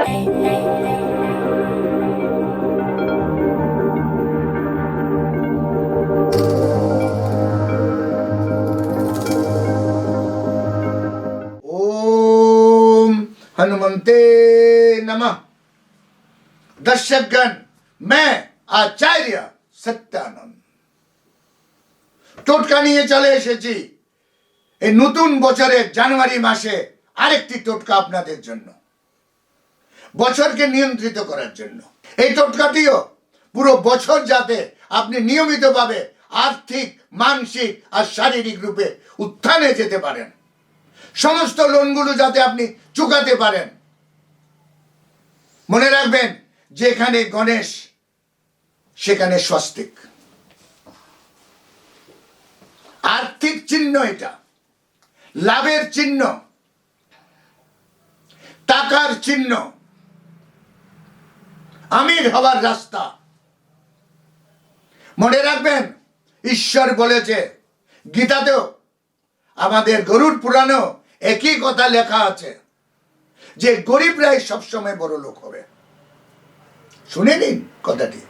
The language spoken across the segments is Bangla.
ओम हनुमंते नमः दर्शकगण मैं আচার্য সত্যানন্দ টোটকা নিয়ে চলে এসেছি এই নতুন বছরের জানুয়ারি মাসে আরেকটি টোটকা আপনাদের জন্য বছরকে নিয়ন্ত্রিত করার জন্য। এই টোটকাটিও পুরো বছর যাতে আপনি নিয়মিতভাবে আর্থিক, মানসিক আর শারীরিক রূপে উত্থানে যেতে পারেন। সমস্ত লোনগুলো যাতে আপনি চুকাতে পারেন। মনে রাখবেন, যেখানে গণেশ, সেখানে স্বস্তিক। আর্থিক চিহ্ন এটা। লাভের চিহ্ন। টাকার চিহ্ন। আমির হওয়ার রাস্তা। মনে রাখবেন, ঈশ্বর বলেছে, গীতাতেও আমাদের গরুর পুরাণেও একই কথা লেখা আছে, যে গরিবরাই সবসময় বড় লোক হবে। শুনে নিন কথাটি।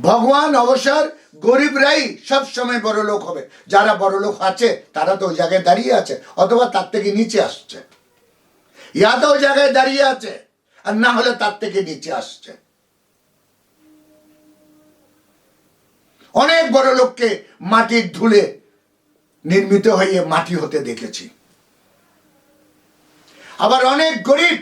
ভগবান অবসর গরিবরাই সবসময় বড় লোক হবে। যারা বড় লোক আছে, তারা তো ওই জায়গায় দাঁড়িয়ে আছে, অথবা তার থেকে নিচে আসছে। ইয়া তো ওই জায়গায় দাঁড়িয়ে আছে। আর না হলে তার থেকে নিচে আসছে। অনেক বড় লোককে মাটির ধুলে নির্মিত হয়ে মাটি হতে দেখেছি। আবার অনেক গরিব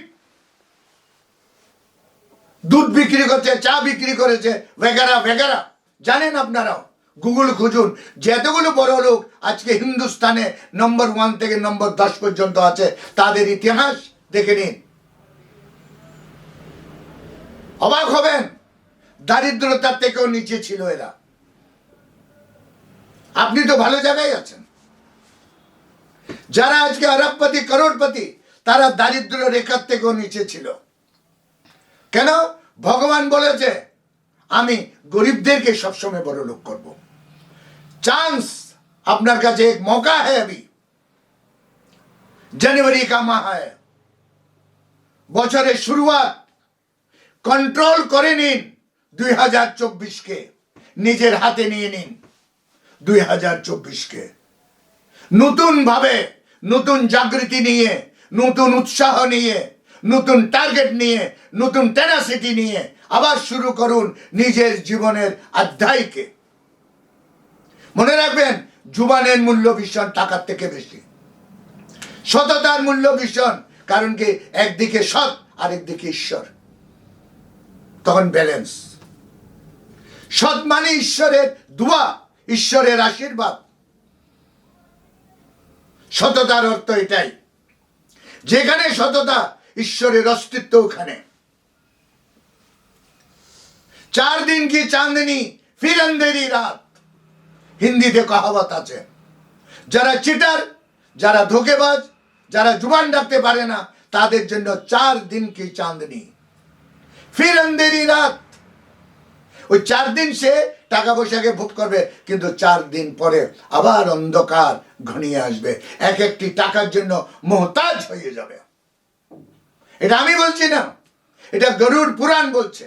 দুধ বিক্রি করছে, চা বিক্রি করেছে, ভেগারা ভেগারা। জানেন আপনারাও? গুগল খুঁজুন যতগুলো বড় লোক আজকে হিন্দুস্তানে নম্বর ওয়ান থেকে নম্বর দশ পর্যন্ত আছে, তাদের ইতিহাস দেখে নিন। অবাক হবেন দারিদ্রতার থেকেও নিচে ছিল এরা আপনি তো ভালো জায়গায় আছেন যারা আজকে আরবপতি করোড়পতি তারা দারিদ্র রেখার থেকেও নিচে ছিল কেন ভগবান বলেছে আমি গরিবদেরকে সবসময় বড় লোক করব চান্স আপনার কাছে এক মৌকা है अभी जनवरी का माह है বছরের শুরুয়াত কন্ট্রোল করে নিন। দুই হাজার চব্বিশকে। নিজের হাতে নিয়ে নিন। দুই হাজার চব্বিশকে। নতুন ভাবে নতুন জাগৃতি নিয়ে, নতুন উৎসাহ নিয়ে, নতুন টার্গেট নিয়ে, নতুন টেনাসিটি নিয়ে আবার শুরু করুন নিজের জীবনের অধ্যায়কে মনে রাখবেন, জুবানের মূল্য ভীষণ, টাকার থেকে বেশি। সততার মূল্য ভীষণ, কারণ কি, একদিকে সৎ, আরেকদিকে ঈশ্বর। তখন ব্যালেন্স সৎ মানে ঈশ্বরের দোয়া, ঈশ্বরের আশীর্বাদ। সততার অর্থ এটাই। যেখানে সততা, ঈশ্বরের অস্তিত্ব ওখানে। চার দিন কি চাঁদনি ফির রাত। হিন্দিতে কহাবত আছে। যারা চিটার যারা ধোকেবাজ, যারা জুবান ডাকতে পারে না, তাদের জন্য চার দিন কি চাঁদনি। ফির অন্ধেরি রাত। ওই চার দিন সে টাকা পয়সাকে ভোগ করবে, কিন্তু চার দিন পরে আবার অন্ধকার ঘনিয়ে আসবে। এক একটি টাকার জন্য মোহতাজ হয়ে যাবে। এটা আমি বলছি না, এটা গরুর পুরাণ বলছে।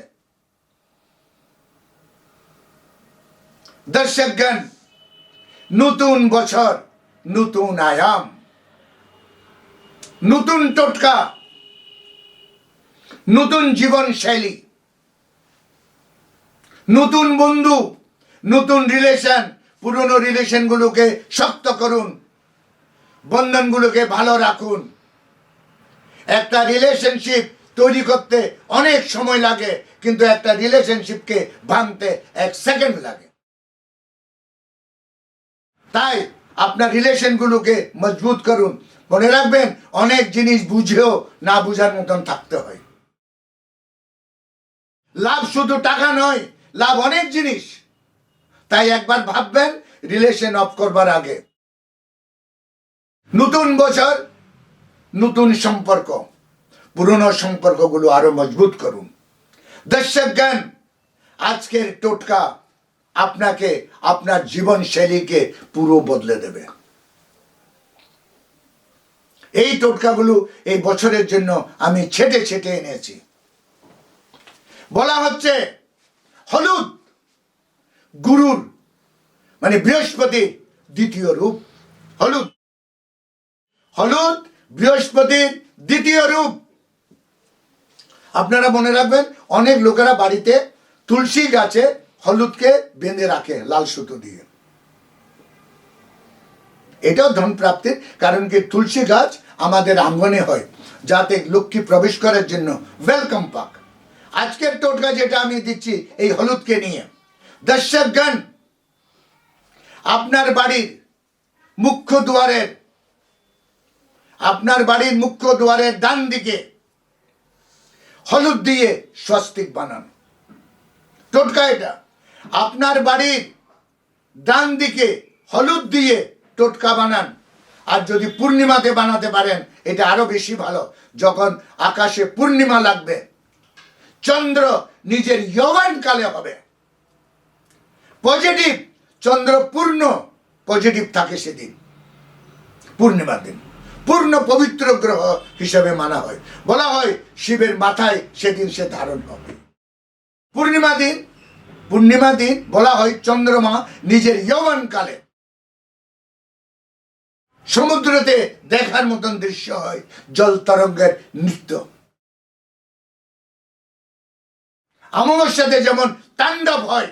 দর্শক জ্ঞান নতুন বছর, নতুন আয়াম, নতুন টোটকা। নতুন জীবন শৈলী নতুন বন্ধু, নতুন রিলেশন পুরনো রিলেশনগুলোকে শক্ত করুন, বন্ধনগুলোকে ভালো রাখুন। একটা রিলেশনশিপ তৈরি করতে অনেক সময় লাগে, কিন্তু একটা রিলেশনশিপকে ভাঙতে এক সেকেন্ড লাগে। তাই আপনার রিলেশনগুলোকে মজবুত করুন। মনে রাখবেন, অনেক জিনিস বুঝেও না বুঝার মতন থাকতে হয়। লাভ শুধু টাকা নয়, লাভ অনেক জিনিস। তাই একবার ভাববেন রিলেশন অফ করবার আগে। নতুন বছর, নতুন সম্পর্ক। পুরনো সম্পর্কগুলো আরও মজবুত করুন। দর্শক জ্ঞান আজকের টোটকা আপনাকে আপনার জীবন শৈলীকে পুরো বদলে দেবে। এই টোটকাগুলো এই বছরের জন্য আমি ছেটে ছেটে এনেছি। বলা হচ্ছে হলুদ গুরুর মানে বৃহস্পতির দ্বিতীয় রূপ। হলুদ হলুদ বৃহস্পতির দ্বিতীয় রূপ। আপনারা মনে রাখবেন, অনেক লোকেরা বাড়িতে তুলসী গাছে হলুদকে বেঁধে রাখে, লাল সুতো দিয়ে। এটাও ধন প্রাপ্তির কারণ কি তুলসী গাছ আমাদের আঙ্গনে হয়, যাতে লক্ষ্মী প্রবেশ করার জন্য ওয়েলকাম পাক। আজকের টোটকা যেটা আমি দিচ্ছি, এই হলুদকে নিয়ে। দর্শকগণ, আপনার বাড়ির মুখ্য দুয়ারের, আপনার বাড়ির মুখ্য দুয়ারের ডান দিকে হলুদ দিয়ে স্বস্তিক বানান। টোটকা এটা। আপনার বাড়ির ডান দিকে হলুদ দিয়ে টোটকা বানান। আর যদি পূর্ণিমাতে বানাতে পারেন, এটা আরও বেশি ভালো। যখন আকাশে পূর্ণিমা লাগবে চন্দ্র নিজের যৌবন কালে হবে। পজিটিভ চন্দ্র পূর্ণ পজিটিভ থাকে সেদিন। পূর্ণিমার দিন। পূর্ণ পবিত্র গ্রহ হিসেবে মানা হয়। বলা হয় শিবের মাথায় সেদিন সে ধারণ হবে। পূর্ণিমা দিন পূর্ণিমা দিন বলা হয় চন্দ্রমা নিজের যৌবন কালে সমুদ্রতে দেখার মতন দৃশ্য হয়, জল তরঙ্গের নৃত্য। অমাবস্যাতে যেমন তাণ্ডব হয়,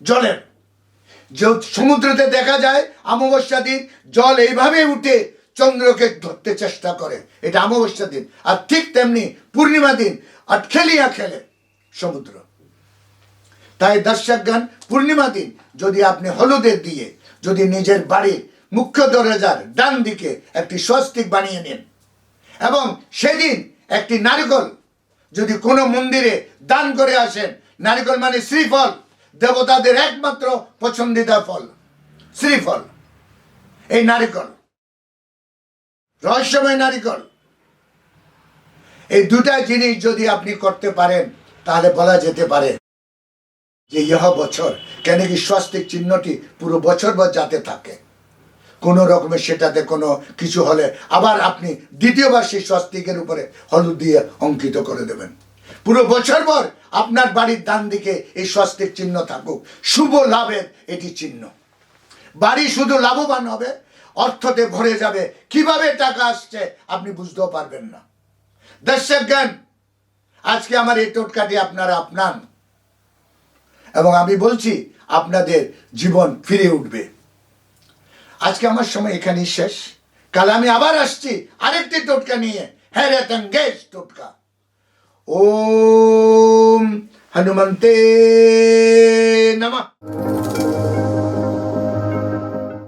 জলের। যে সমুদ্রতে দেখা যায় অমাবস্যা দিন জল এইভাবে উঠে চন্দ্রকে ধরতে চেষ্টা করে। এটা অমাবস্যা দিন আর ঠিক তেমনি পূর্ণিমা দিন আর খেলিয়া খেলে সমুদ্র। তাই দর্শকগণ পূর্ণিমা দিন যদি আপনি হলুদের দিয়ে, যদি নিজের বাড়ির মুখ্য দরজার ডান দিকে একটি স্বস্তিক বানিয়ে নেন, এবং সেদিন একটি নারকেল যদি কোনো মন্দিরে দান করে আসেন, নারকেল মানে শ্রীফল, দেবতাদের একমাত্র পছন্দিতা ফল, শ্রীফল, এই নারিকল, রহস্যময় নারিকল। এই দুটা জিনিস যদি আপনি করতে পারেন, তাহলে বলা যেতে পারে যে ইহ বছর, কেন কি স্বস্তিক চিহ্নটি পুরো বছর ভর যাতে থাকে। কোনো রকমের সেটাতে কোনো কিছু হলে আবার আপনি দ্বিতীয়বার সেই স্বস্তিকের উপরে হলুদ দিয়ে অঙ্কিত করে দেবেন। পুরো বছর পর আপনার বাড়ির ডান দিকে এই স্বস্তিক চিহ্ন থাকুক। শুভ লাভের এটি চিহ্ন। বাড়ি শুধু লাভবান হবে, অর্থতে ভরে যাবে। কীভাবে টাকা আসছে আপনি বুঝতেও পারবেন না। দর্শক জ্ঞান আজকে আমার এই টোটকাটি আপনারা আপনান। এবং আমি বলছি, আপনাদের জীবন ফিরে উঠবে। আজকে আমার সময় এখানেই শেষ। কাল আমি আবার আসছি আরেকটি টোটকা নিয়ে। হ্যাঁ রেতঙ্গেজ টোটকা। ওম হনুমন্তে নমঃ।